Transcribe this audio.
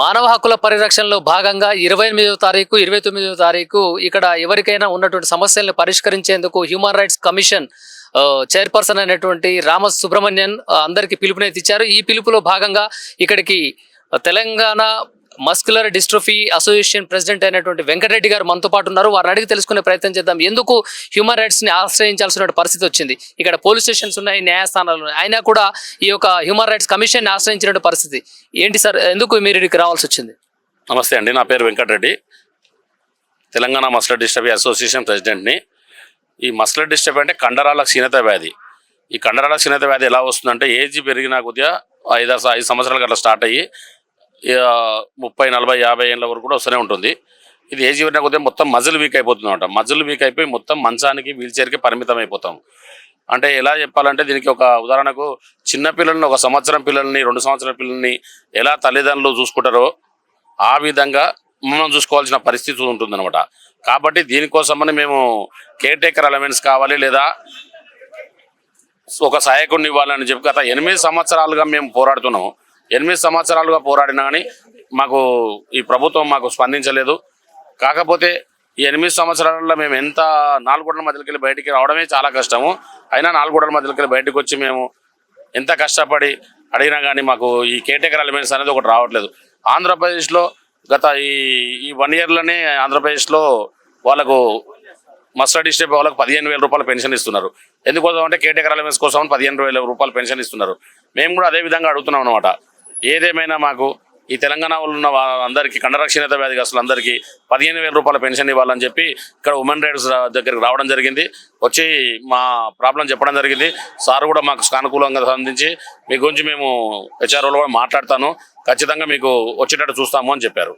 మానవ హక్కుల పరిరక్షణలో భాగంగా ఇరవై ఎనిమిదవ తారీఖు ఇరవై తొమ్మిదవ తారీఖు ఇక్కడ ఎవరికైనా ఉన్నటువంటి సమస్యలను పరిష్కరించేందుకు హ్యూమన్ రైట్స్ కమిషన్ చైర్పర్సన్ అయినటువంటి రామ సుబ్రహ్మణ్యన్ అందరికీ పిలుపునైతే ఇచ్చారు. ఈ పిలుపులో భాగంగా ఇక్కడికి Telangana muscular dystrophy association president అయినటువంటి వెంకటరెడ్డి గారు మనతో పాటు ఉన్నారు. వారిని అడిగి తెలుసుకునే ప్రయత్నం చేద్దాం. ఎందుకు హ్యూమన్ రైట్స్ని ఆశ్రయించాల్సిన పరిస్థితి వచ్చింది? ఇక్కడ పోలీస్ స్టేషన్స్ ఉన్నాయి న్యాయస్థానాలు ఉన్నాయి. అయినా కూడా ఈ యొక్క హ్యూమన్ రైట్స్ కమిషన్ని ఆశ్రయించిన పరిస్థితి ఏంటి సార్? ఎందుకు మీరు ఇక్కడికి రావాల్సి వచ్చింది? నమస్తే అండి. నా పేరు Venkatareddy. Telangana muscular dystrophy association ప్రెసిడెంట్ని ఈ మస్లర్ డిస్టర్బ్ అంటే కండరాల క్షీణత వ్యాధి. ఈ కండరాల క్షీణత వ్యాధి ఎలా వస్తుందంటే ఏజ్ పెరిగిన కొద్దిగా ఐదు ఐదు సంవత్సరాలకు అట్లా స్టార్ట్ అయ్యి ముప్పై నలభై యాభై ఏళ్ళ వరకు కూడా వస్తూనే ఉంటుంది. ఇది ఏజ్ పెరిగిన మొత్తం మజిల్ వీక్ అయిపోతుంది అనమాట మజిల్ వీక్ అయిపోయి మొత్తం మంచానికి వీల్చైర్కి పరిమితం అయిపోతాం. అంటే ఎలా చెప్పాలంటే దీనికి ఒక ఉదాహరణకు చిన్న పిల్లల్ని ఒక సంవత్సరం పిల్లల్ని రెండు సంవత్సరాల పిల్లల్ని ఎలా తల్లిదండ్రులు చూసుకుంటారో ఆ విధంగా మనం చూసుకోవాల్సిన పరిస్థితి ఉంటుందన్నమాట. కాబట్టి దీనికోసమని మేము కేర్ టేకర్ అలవెన్స్ కావాలి లేదా ఒక సహాయకుడిని ఇవ్వాలని చెప్పి గత ఎనిమిది సంవత్సరాలుగా మేము పోరాడుతున్నాము ఎనిమిది సంవత్సరాలుగా పోరాడినా కానీ మాకు ఈ ప్రభుత్వం మాకు స్పందించలేదు. కాకపోతే ఈ ఎనిమిది సంవత్సరాలలో మేము ఎంత నాలుగు మధ్యలోకి వెళ్ళి బయటికి రావడమే చాలా కష్టము. అయినా నాలుగు మధ్యలోకి వెళ్ళి బయటకు వచ్చి మేము ఎంత కష్టపడి అడిగినా కానీ మాకు ఈ కేటగిరీ ఎలిమెంట్స్ అనేది ఒకటి రావట్లేదు. ఆంధ్రప్రదేశ్లో గత ఈ ఈ వన్ ఇయర్లోనే ఆంధ్రప్రదేశ్లో వాళ్ళకు మస్టర్డ్ డిస్ట్రిక్ట్ వాళ్ళకి పదిహేను వేల రూపాయల పెన్షన్ ఇస్తున్నారు. ఎందుకోసం అంటే కేటగిరీ ఎలిమెంట్స్ కోసం పదిహేను వేల రూపాయల పెన్షన్ ఇస్తున్నారు. మేము కూడా అదే విధంగా అడుగుతున్నాం అనమాట ఏదేమైనా మాకు ఈ తెలంగాణలో ఉన్న వా- అందరికీ కండరక్షీణత వ్యాధిగ్రస్తులు అందరికీ పదిహేను వేల రూపాయల పెన్షన్ ఇవ్వాలని చెప్పి ఇక్కడ ఉమెన్ రైట్స్ దగ్గరికి రావడం జరిగింది. వచ్చి మా ప్రాబ్లం చెప్పడం జరిగింది. సార్ కూడా మాకు సానుకూలంగా స్పందించి మీ గురించి మేము హెచ్ఆర్ఓలో కూడా మాట్లాడతాను. ఖచ్చితంగా మీకు వచ్చేటట్టు చూస్తాము అని చెప్పారు.